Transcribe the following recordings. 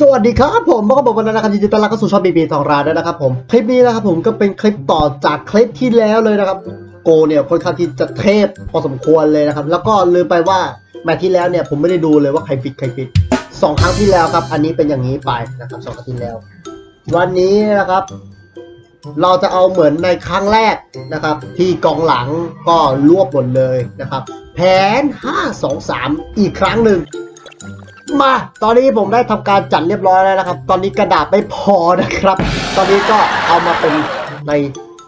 สวัสดีครับผมบอกบอกวันนั้นนะครับยินดีต้อนรับเข้าสู่ช่องบีบีทองรานด้วยนะครับผมคลิปนี้นะครับผมก็เป็นคลิปต่อจากคลิปที่แล้วเลยนะครับโกเนี่ยค่อนข้างที่จะเทพพอสมควรเลยนะครับแล้วก็ลืมไปว่าแมตช์ที่แล้วเนี่ยผมไม่ได้ดูเลยว่าใครฟิตใครฟิตสองครั้งที่แล้วครับ อันนี้เป็นอย่างนี้ไปนะครับสองครั้งที่แล้ว วันนี้นะครับ เราจะเอาเหมือนในครั้งแรกนะครับ ที่กองหลังก็รวบหมดเลยนะครับ แผน 5 2 3 อีกครั้งหนึ่ง มา ตอนนี้ผมได้ทำการจัดเรียบร้อยแล้วนะครับ ตอนนี้กระดาษไม่พอนะครับ ตอนนี้ก็เอามาเป็นใน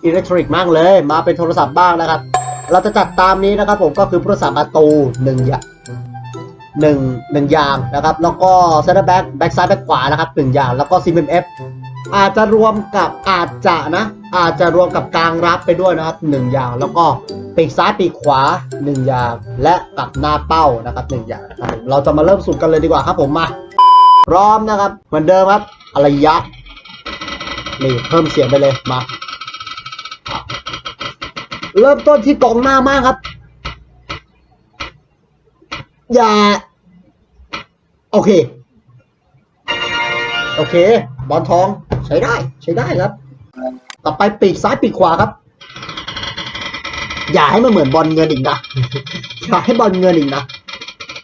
อิเล็กทรอนิกส์บ้างเลย มาเป็นโทรศัพท์บ้างนะครับ เราจะจัดตามนี้นะครับ ผมก็คือผู้รักษาประตูหนึ่งอย่างหนึ่งหนึ่งอย่างนะครับ แล้วก็เซนเตอร์แบ็กแบ็กซ้ายแบ็กขวานะครับหนึ่งอย่าง แล้วก็ CMF อาจจะรวมกับอาจจะนะ อาจจะรวมกับกลางรับไปด้วยนะครับหนึ่งอย่าง แล้วก็ปีกซ้ายปีกขวาหนึ่งอย่าง และกับหน้าเป้านะครับหนึ่งอย่างนะครับเราจะมาเริ่มสุ่มกันเลยดีกว่าครับผมมาพร้อมนะครับ เหมือนเดิมครับอารยะนี่เพิ่มเสียงไปเลยมาเริ่มต้นที่กองหน้ามากครับ อย่า โอเค โอเค บอลทองใช้ได้ ใช้ได้ครับ ต่อไปปีกซ้ายปีกขวาครับ อย่าให้มันเหมือนบอลเงินอีกนะอย่าให้บอลเงินอีกนะ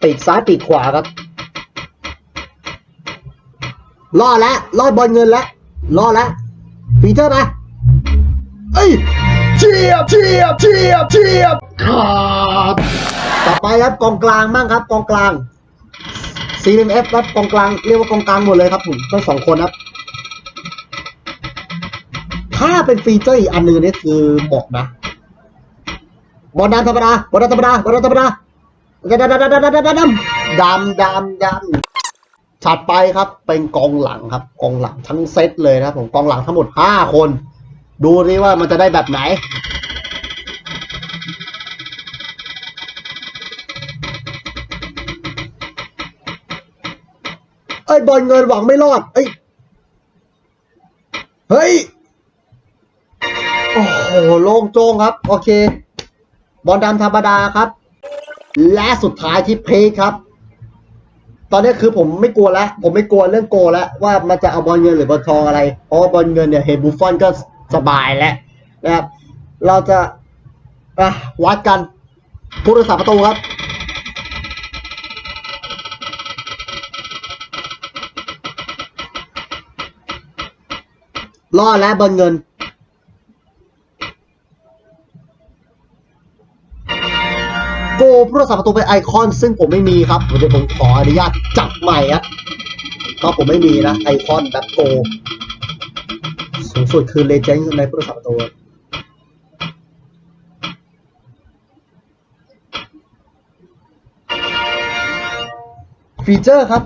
ปีกซ้ายปีกขวาครับรอดแล้วรอดบอลเงินแล้วรอดแล้วฟีเจอร์มาเอ้ยเชียบเชียบเชียบเชียบครับต่อไปครับกองกลางบ้างครับกองกลาง CMF ครับกองกลางเรียกว่ากองกลางหมดเลยครับผมทั้งสองคนครับ ถ้าเป็นฟีเจอร์อีกอันหนึ่งนี่คือบอกนะบอลดำธรรมดาบอลดำธรรมดาบอลดำธรรมดาดำดำดำดำดำดำดำดำดำถัดไปครับ เป็นกองหลังครับ กองหลังทั้งเซตเลยนะครับผมกองหลังทั้งหมดห้าคน ดูดิว่ามันจะได้แบบไหนเอ้ยบอลเงินหวังไม่รอด เอ้ย เฮ้ย อ้โหโล่งโจ้งครับ โอเค บอลดำธรรมดาครับ และสุดท้ายที่เพคครับ ตอนนี้คือผมไม่กลัวแล้ว ผมไม่กลัวเรื่องโกแล้วว่ามันจะเอาบอลเงินหรือบอลทองอะไร เพราะว่าบอลเงินเนี่ยเห็นบุฟฟอนก็สบายแล้วนะครับ เราจะอะวัดกันผู้รักษาประตูครับรอดแล้วบอลเงิน ผู้รักษาประตูเป็นไอคอนซึ่งผมไม่มีครับเดี๋ยวผมขออนุญาตจับใหม่อะเพราะผมไม่มีนะไอคอนแบบโกสูงสุดคือเลเจนด์ในผู้รักษาประตูฟีเจอร์ครับ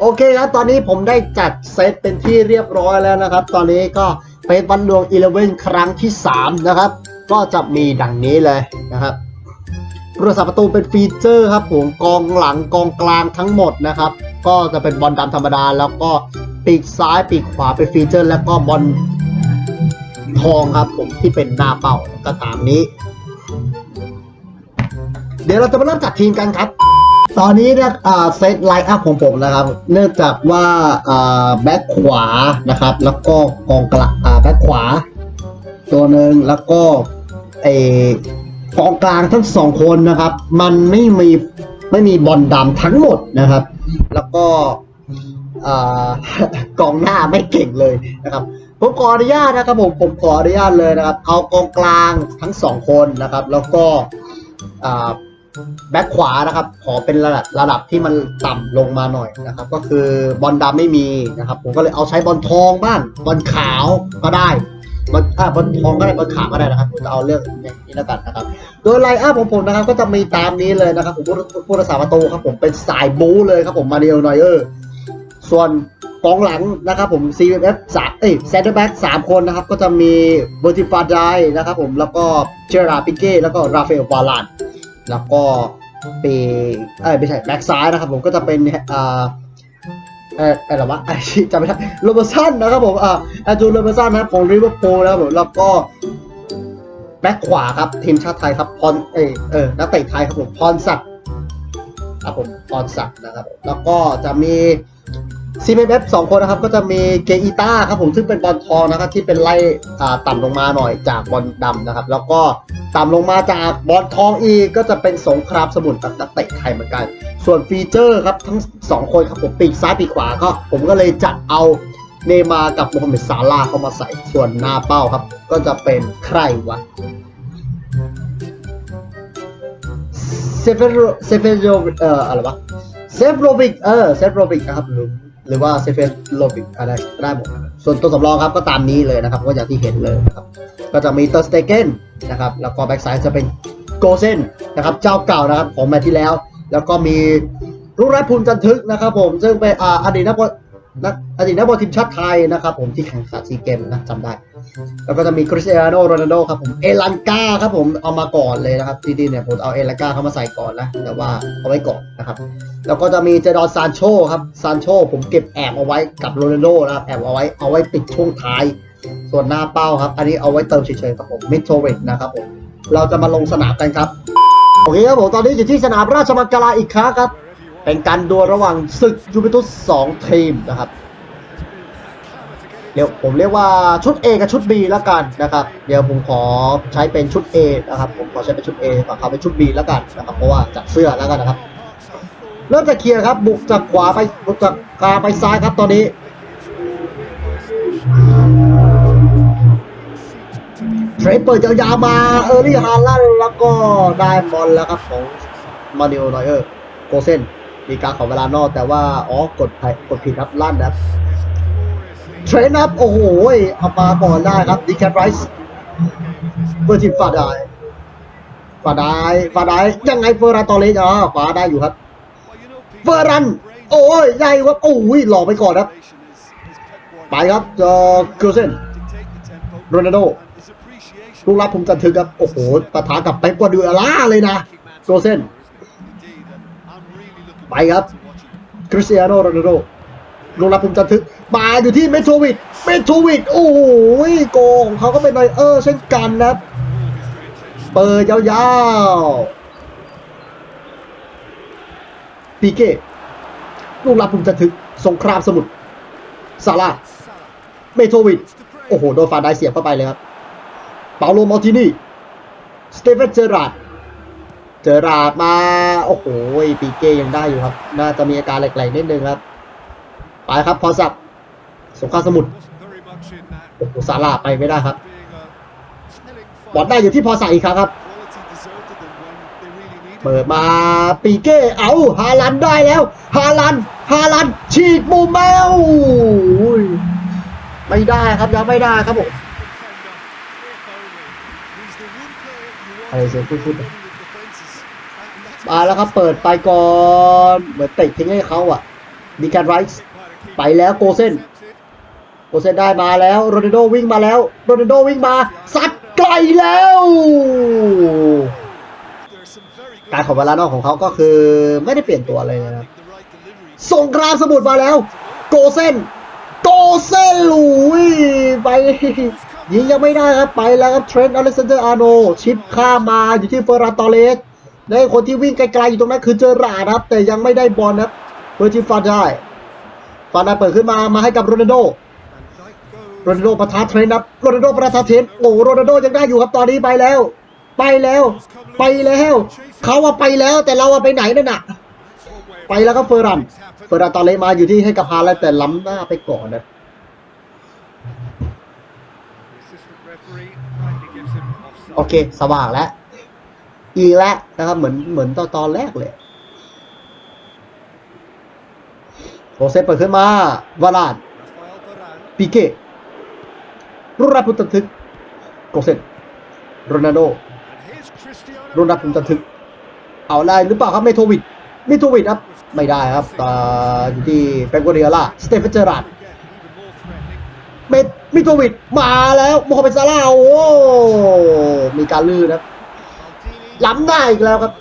โอเคครับตอนนี้ผมได้จัดเซตเป็นที่เรียบร้อยแล้วนะครับ ตอนนี้ก็เป็นวันดวง 11 ครั้งที่ 3 นะครับ ก็จะมีดังนี้เลยนะครับ ผู้รักษาประตูเป็นฟีเจอร์ครับผมกองหลังกองกลางทั้งหมดนะครับ ก็จะเป็นบอลดำธรรมดา แล้วก็ปีกซ้ายปีกขวาเป็นฟีเจอร์ แล้วก็บอลทองครับผมที่เป็นหน้าเป้าก็ตามนี้ เดี๋ยวเราจะมาเริ่มจัดทีมกันครับ ตอนนี้เนี่ยเซตไลน์อัพของผมนะครับ เนื่องจากว่าแบ็คขวานะครับ แล้วก็กองกลางแบ็คขวา ตัวหนึ่งแล้วก็ไอ กองกลางทั้งสองคนนะครับ มันไม่มีไม่มีบอลดำทั้งหมดนะครับ แล้วก็กองหน้าไม่เก่งเลยนะครับผมขออนุญาตนะครับผมผมขออนุญาตเลยนะครับ เอากองกลางทั้งสองคนนะครับ แล้วก็แบ็คขวานะครับ ขอเป็นระดับระดับที่มันต่ำลงมาหน่อยนะครับ ก็คือบอลดำไม่มีนะครับ ผมก็เลยเอาใช้บอลทองบ้างบอลขาวก็ได้ บอลอ่าบอลทองก็ได้บอลขาวก็ได้นะครับผมจะเอาเรื่องนี้แล้วกันนะครับ โดยไลน์อัพของผมนะครับ ก็จะมีตามนี้เลยนะครับผมผู้ผู้รักษาประตูครับ ผมเป็นสายบู๊เลยครับผมมาเรียลนอยเออร์ส่วนกองหลังนะครับผม CFF สามเอ้ยเซนเตอร์แบ็กสามคนนะครับ ก็จะมีเบอร์ติฟาไดนะครับผมแล้วก็เจอราปิเก้แล้วก็ราฟาเอลวาลานแล้วก็ปีเอ้ยไม่ใช่แบ็กซ้ายนะครับผมก็จะเป็นอ่า เอ่ออะไรวะไอ้ชิจำไม่ได้โรเบอร์สันนะครับผมอ่าแอนจูโรเบอร์สันนะครับของริเวอร์พูลนะครับผมแล้วก็แบ็กขวาครับทีมชาติไทยครับพรเอยเออนักเตะไทยครับผมพรศักดิ์ครับผมพรศักดิ์นะครับ แล้วก็จะมีซีเมเอฟสองคนนะครับ ก็จะมีเกอีต้าครับผมซึ่งเป็นบอลทองนะครับที่เป็นไล่อ่าต่ำลงมาหน่อยจากบอลดำนะครับ แล้วก็ ต่ำลงมาจากบอลทองอีกก็จะเป็นสงครามสมุนกับนักเตะไทยเหมือนกัน ส่วนฟีเจอร์ครับทั้งสองคนครับผมปีกซ้ายปีกขวาก็ ผมก็เลยจัดเอาเนมากับโมฮัมเหม็ดซาลาเข้ามาใส่ส่วนหน้าเป้าครับ ก็จะเป็นใครวะเซเฟโรเซเฟโรเอ่ออะไรวะเซฟโรบิกเออเซฟโรบิกนะครับหรือ หรือว่าเซเฟโรบิกอะไรก็ได้หมดนะครับส่วนตัวสำรองครับก็ตามนี้เลยนะครับ ก็อย่างที่เห็นเลยนะครับ ก็จะมีเตอร์สเตเกนนะครับ แล้วก็แบ็กซ้ายจะเป็นโกเซนนะครับ เจ้าเก่านะครับของแมตช์ที่แล้ว แล้วก็มีรุ่งรัตน์ภูมิจันทึกนะครับผม ซึ่งเป็นอ่าอดีตนักบอ นักอดีตนักบอลทีมชาติไทยนะครับผมที่แข่งขันซีเกมนะจำได้ แล้วก็จะมีคริสเตียโนโรนัลโดครับผมเอลันกาครับผมเอามาก่อนเลยนะครับจริงๆเนี่ยผมเอาเอลันกาเข้ามาใส่ก่อนนะแต่ว่าเอาไว้ก่อนนะครับ แล้วก็จะมีเจดอนซานโชครับซานโชผมเก็บแอบเอาไว้กับโรนัลโดนะครับแอบเอาไว้เอาไว้ปิดช่วงท้าย ส่วนหน้าเป้าครับ อันนี้เอาไว้เติมเฉยๆครับผมมิดโทเวกนะครับผมเราจะมาลงสนามกันครับโอเคครับผมตอนนี้อยู่ที่สนามราชมังคลาอีกครั้งครับ เป็นการดวลระหว่างศึกยูเวนตุสสองทีมนะครับเดี๋ยวผมเรียกว่าชุด A กับชุด B แล้วกันนะครับ เดี๋ยวผมขอใช้เป็นชุด A นะครับ ผมขอใช้เป็นชุด A ก่อนเขาเป็นชุด B แล้วกันนะครับ เพราะว่าจากเสื้อแล้วกันนะครับ เริ่มจากเคลียร์ครับ บุกจากขวาไปบุกจากกลางไปซ้ายครับตอนนี้ เทรดเปิดยาวๆมาเออร์ลี่ฮาลันแล้วก็ได้บอลแล้วครับของมานิโอนอยเออร์โกเซน มีการขอเวลานอกแต่ว่าอ๋อกดผิดกดผิดครับลั่นนะเทรนนับโอ้โหเอามาบอลได้ครับดีแคทไรส์เบอร์ทีมฟาดายฟาดายฟาดายยังไงเฟอร์รันตอเลสอ๋อขวาได้อยู่ครับ เฟอร์รัน โอ้ยใหญ่ครับโอ้ยหลอกไปก่อนครับ ไปครับเจอเกอร์เซนโรนัลโดลูกรับผมจันทึกครับ โอ้โหปะทะกับเป๊ปกวาดิโอล่าเลยนะโกเซน ไปครับคริสเตียโนโรนัลโดลูกรับผมจันทึก มาอยู่ที่เมโทรวิดเมโทรวิดโอ้โหโกของเขาก็เป็นไนเออร์เช่นกันนะครับเปิดยาวๆปีเก้ลูกรับผมจันทึก สงครามสมุทรซาร่าเมโทรวิดโอ้โห โดนฟาดไดเสียบเข้าไปเลยครับ เปาโลมอลตินีสเตเฟนเจอราร์ด เจอราดมา โอ้โหปีเก้ยังได้อยู่ครับ น่าจะมีอาการแหลกๆนิดนึงครับ ไปครับพอสับสงครามสมุทรโอ้โหซาราไปไม่ได้ครับบอลได้อยู่ที่พอสัอีกครั้งครับ เปิดมาปีเก้ เอาฮาลันได้แล้ว ฮาลัน ฮาลัน ฉีกมุมแมวไม่ได้ครับยังไม่ได้ครับผมอะไรเสียงพูดๆ มาแล้วครับเปิดไปก่อนเหมือนเตะทิ้งให้เขาอะดีแคนไรส์ไปแล้วโกเซนโกเซนได้มาแล้วโรนัลโดวิ่งมาแล้วโรนัลโดวิ่งมาซัดไกลแล้วการของเวลานอกของเขาก็คือไม่ได้เปลี่ยนตัวเลยนะครับส่งครามสมุทรมาแล้ว โกเซนโกเซนอุ้ยไปยิงยังไม่ได้ครับไปแล้วครับเทรนต์อเล็กซานเดอร์อาร์โนชิปข้ามาอยู่ที่เฟอร์ราตอเลส และคนที่วิ่งไกลๆอยู่ตรงนั้นคือเจอราครับ แต่ยังไม่ได้บอลนะครับเพื่อที่ฟาดได้ฟาดได้เปิดขึ้นมามาให้กับโรนัลโดโรนัลโดประทะเทรนต์ครับโรนัลโดประทะเทรนต์โอ้โรนัลโดยังได้อยู่ครับตอนนี้ไปแล้ว ไปแล้ว ไปแล้วเขาว่าไปแล้วแต่เราว่าไปไหนนั่นน่ะ ไปแล้วก็เฟอร์รันเฟอร์รันตอนเลมาอยู่ที่ให้กับฮาแล้วแต่ล้ำหน้าไปก่อนนะโอเค สว่างแล้ว อีกแล้วนะครับ เหมือนเหมือนตอนตอนแรกเลยโรเซฟเปิดขึ้นมา วาลาดปีเก้รุนรับพุทธทึกโกเซนโรนัลโดรุนรับพุทธทึก เอาได้หรือเปล่าครับเมโทวิดเมโทวิดครับ ไม่ได้ครับอ่าอยู่ที่เปปโกเดียล่าสเตฟานเจอราร์ดเมมิโตวิดมาแล้วโมฮัมเหม็ดซาลาโอ้มีการลื่นนะครับ ล้ำได้อีกแล้วครับ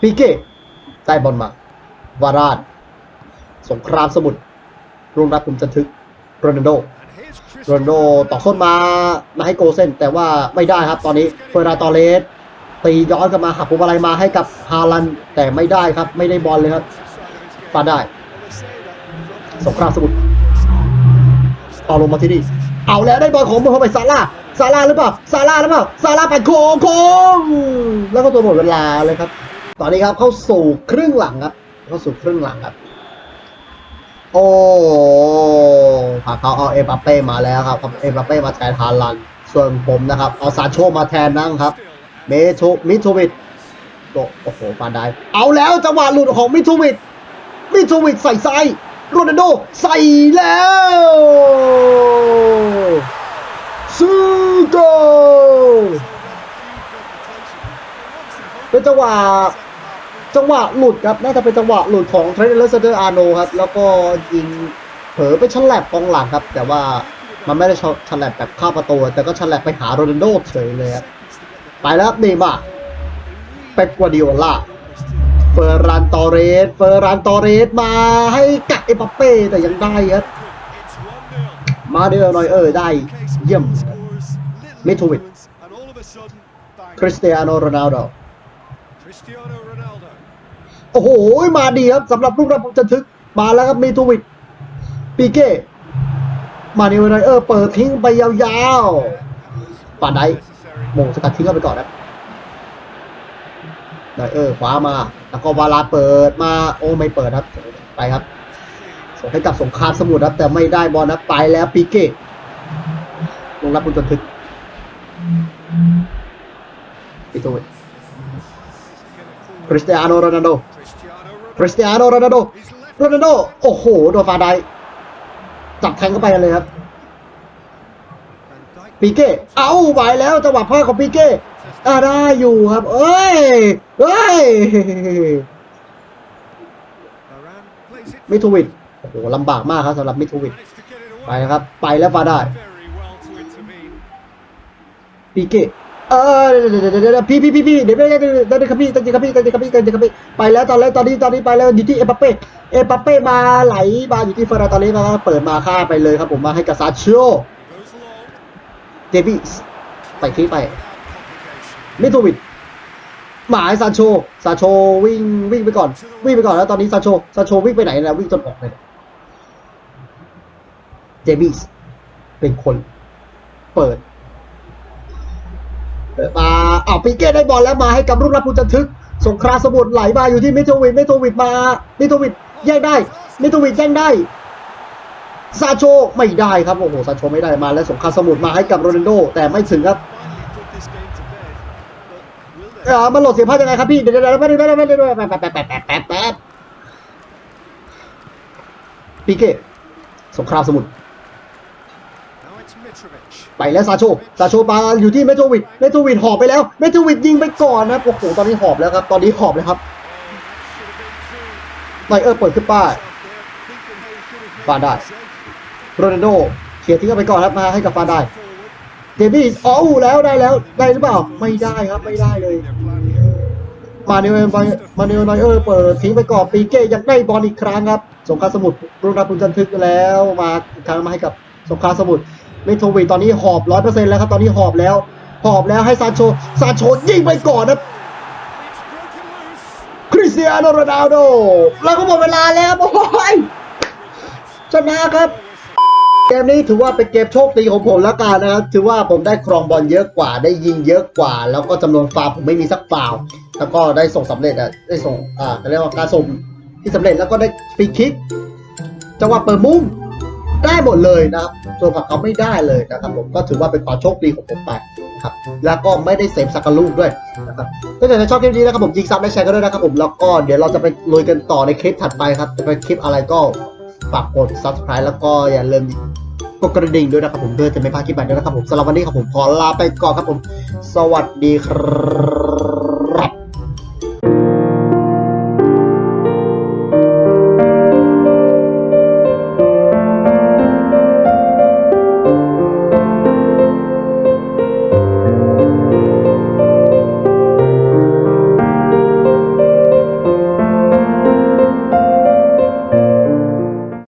ปีเก้ได้บอลมา วารานสงครามสมุทรรุ่งรับผมจันทึกโรนัลโดโรนัลโดต่อส้นมามาให้โกเซนแต่ว่าไม่ได้ครับ ตอนนี้เฟอร์ราตอเลสตีย้อนกลับมาหักพวงมาลัยมาให้กับฮาลันแต่ไม่ได้ครับ ไม่ได้บอลเลยครับปาได้สงครามสมุทร เอาลงมาที่นี่เอาแล้วได้บอลของมฮัมเหม็ดซาร่าซาร่าหรือเปล่าซาร่าหรือเปล่าซาร่าไปโค้งโค้งแล้วก็ตัวหมดเวลาเลยครับ ตอนนี้ครับเข้าสู่ครึ่งหลังครับ เข้าสู่ครึ่งหลังครับ โอ้ผักเขาเอาเอ็มบัปเป้มาแล้วครับเอาเอ็มบัปเป้มาแทนฮาลัน ส่วนผมนะครับ เอาซาโชมาแทนนั่งครับ เมโทมิโทวิชโตโอ้โหปานได้ เอาแล้วจังหวะหลุดของมิโทวิชมิโทวิชใส่ซ้าย โรนัลโดใส่แล้วซูโกเป็นจังหวะจังหวะหลุดครับน่าจะเป็นจังหวะหลุดของเทรนเนอร์เซเดอร์อาโนครับแล้วก็ยิงเผลอไปฉลับกองหลังครับ แต่ว่ามันไม่ได้ฉลับแบบข้าประตูแต่ก็ฉลับไปหาโรนัลโดเฉยเลยครับไปแล้วเนย์มาเป็กกวาดิโอล่า เฟอร์รันตอเรส เฟอร์รันตอเรสมาให้กับเอ็มบัปเป้แต่ยังได้ครับ มาเดลนอยเออร์ได้เยี่ยมมิโทวิชคริสเตียโนโรนัลโดโอ้โห มาดีครับสำหรับลูกรับจันทึกมาแล้วครับมิโทวิชปีเก้มาเดลนอยเออร์เปิดทิ้งไปยาวๆป่านไดโมงสกัดทิ้งเข้าไปก่อนครับนอยเออร์ขวามา แล้วก็วาลาเปิดมาโอ้ไม่เปิดครับไปครับส่งให้กับสงครามสมุทรครับ แต่ไม่ได้บอลนะไปแล้วปีเก้ลงรับบุญจนทึกปิโตคริสเตียโนโรนัลโดคริสเตียโนโรนัลโดโรนัลโดโอ้โหโดนฟาไดจับแทงเข้าไปเลยครับปีเก้เอาไหวแล้วจังหวะพลาดของปีเก้ อ่าได้อยู่ครับ เอ้ย เอ้ย มิทูวิชโอ้โหลำบากมากครับสำหรับมิทูวิช Managed to get it ไปนะครับ ไปแล้วฟาได้ปีเกเออเดี๋ยวเดี๋ยวเดี๋ยวพี่พี่พี่พี่เดี๋ยวเดี๋ยวเดี๋ยวเดี๋ยวครับพี่เดี๋ยวครับพี่เดี๋ยวครับพี่เดี๋ยวครับพี่ไปแล้วตอนแรกตอนนี้ตอนนี้ไปแล้วอยู่ที่เอปาเป้เอปาเป้มาไหลมาอยู่ที่เฟอร์ราตอนนี้มาเปิดมาฆ่าไปเลยครับผมมาให้กับซาชิโอเดวิสใส่ทิ้งไป มิโทวิชหมายซาโชซาโชวิ่งวิ่งไปก่อน วิ่งไปก่อนแล้วตอนนี้ซาโชซาโชวิ่งไปไหนนะวิ่งจนออกเลยเจมิสเป็นคนเปิดเปิดมาอ้าวปีเก้ได้บอลแล้วมาให้กับรุ่นรับผู้จันทึก สงครามสมุทรไหลมาอยู่ที่มิโทวิชมิโทวิชมามิโทวิชแย่งได้มิโทวิชแย่งได้ซาโชไม่ได้ครับโอ้โหซาโชไม่ได้มาแล้วสงครามสมุทรมาให้กับโรนัลโดแต่ไม่ถึงครับ เออมันโหลดเสียงภาพยังไงครับพี่เดี๋ยวเดี๋ยวเดี๋ยวไม่ได้ไม่ได้ไม่ได้ไม่ได้แป๊บแป๊บแป๊บแป๊บแป๊บแป๊บปีเก้สงครามสมุทร Now it's Mitrovic. ไปแล้วซาโชซาโชมาอยู่ที่เมโทวิดเมโทวิดหอบไปแล้วเมโทวิดยิงไปก่อนนะโอ้โหตอนนี้หอบแล้วครับ ตอนนี้หอบเลยครับ Oh, that should have been two. ไนเออร์เปิดขึ้นป้าย Thinking how he could have made Van Dijk. it safe. โรนัลโดเคลียร์ทิ้งเข้าไปก่อนครับมาให้กับฟาได้ Forward. เดวิสอ๋อแล้วได้แล้วได้หรือเปล่าไม่ได้ครับไม่ได้เลย มาเนลมาเนลนอยเออร์เปิดทิ้งไปก่อนปีเก้ยังได้บอลอีกครั้งครับ สงครามสมุทรรุ่นรับคุณจันทึกแล้วมาครั้งมาให้กับสงครามสมุทรเมโทวิตอนนี้หอบร้อยเปอร์เซ็นต์แล้วครับตอนนี้หอบแล้ว หอบแล้วให้ซาโชซาโชยิงไปก่อนนะคริสเตียโนโรนัลโดแล้วก็หมดเวลาแล้วโอ้ยชนะครับ เกมนี้ถือว่าเป็นเกมโชคดีของผมแล้วกันนะครับ ถือว่าผมได้ครองบอลเยอะกว่า ได้ยิงเยอะกว่า แล้วก็จำนวนฟาวผมไม่มีสักฟาวแล้วก็ได้ส่งสำเร็จอะ ได้ส่ง อ่าเรียกว่าการส่งที่สำเร็จแล้วก็ได้ฟรีคิก จังหวะเปิดมุมได้หมดเลยนะครับส่วนฝั่งเขาไม่ได้เลยนะครับผม ก็ถือว่าเป็นความโชคดีของผมไปนะครับ แล้วก็ไม่ได้เซฟสักลูกด้วยนะครับถ้าเกิดใครชอบคลิปนี้นะครับผมยิงซับและแชร์กันด้วยนะครับผม แล้วก็เดี๋ยวเราจะไปลุยกันต่อในคลิปถัดไปครับ จะเป็นคลิปอะไรก็ ฝากกด subscribe แล้วก็อย่าลืมกดกระดิ่งด้วยนะครับผมเพื่อจะไม่พลาดคลิปใหม่ด้วยนะครับผมสำหรับวันนี้ครับผมขอลาไปก่อนครับผม สวัสดีครับ